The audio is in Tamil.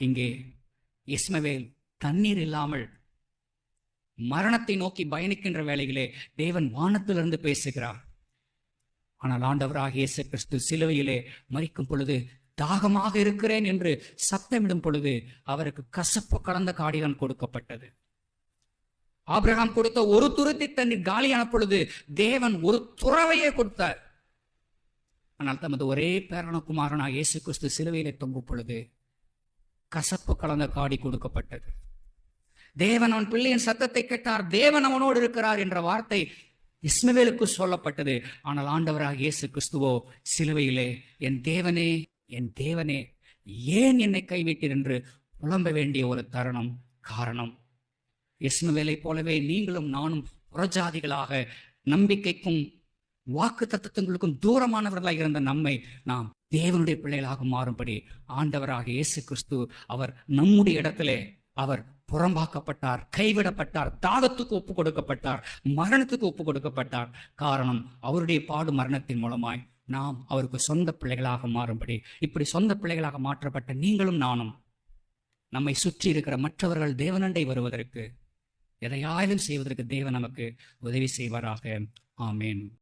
இங்கே இஸ்மவேல் தண்ணீர் இல்லாமல் மரணத்தை நோக்கி பயணிக்கின்ற வேலையிலே தேவன் வானத்திலிருந்து பேசுகிறார். ஆனால் ஆண்டவராக இயேசு கிறிஸ்து சிலுவையிலே மறிக்கும் பொழுது தாகமாக இருக்கிறேன் என்று சத்தமிடும் பொழுது அவருக்கு கசப்பு கலந்த காடிகன் கொடுக்கப்பட்டது. ஆபிரகாம் கொடுத்த ஒரு துருத்தி தண்ணீர் காலியான பொழுது தேவன் ஒரு துறவையே கொடுத்தார். ஆனால் தமது ஒரே பேரணகுமாரனாக இயேசு கிறிஸ்து சிலுவையிலே தொங்கும் பொழுது கசப்பு கலந்த காடி கொடுக்கப்பட்டது. தேவன் அவன் பிள்ளையின் சத்தத்தை கேட்டார். தேவன் அவனோடு இருக்கிறார் என்ற வார்த்தை இஸ்மவேலுக்கு சொல்லப்பட்டது. ஆனால் ஆண்டவராக இயேசு கிறிஸ்துவோ சிலுவையிலே என் தேவனே என் தேவனே ஏன் என்னை கைவிட்டீர் என்று புலம்ப வேண்டிய ஒரு தருணம் காரணம். இஸ்மவேலை போலவே நீங்களும் நானும் புறஜாதிகளாக நம்பிக்கைக்கும் வாக்கு தத்துவங்களுக்கும் தூரமானவர்களாக இருந்த நம்மை நாம் தேவனுடைய பிள்ளைகளாக மாறும்படி ஆண்டவராக இயேசு கிறிஸ்து அவர் நம்முடைய இடத்திலே அவர் புறம்பாக்கப்பட்டார் கைவிடப்பட்டார் தாகத்துக்கு ஒப்பு கொடுக்கப்பட்டார் மரணத்துக்கு ஒப்பு கொடுக்கப்பட்டார். காரணம் அவருடைய பாடு மரணத்தின் மூலமாய் நாம் அவருக்கு சொந்த பிள்ளைகளாக மாறும்படி இப்படி சொந்த பிள்ளைகளாக மாற்றப்பட்ட நீங்களும் நானும் நம்மை சுற்றி இருக்கிற மற்றவர்கள் தேவனண்டை வருவதற்கு எதையாயிலும் செய்வதற்கு தேவன் நமக்கு உதவி செய்வாராக. ஆமேன்.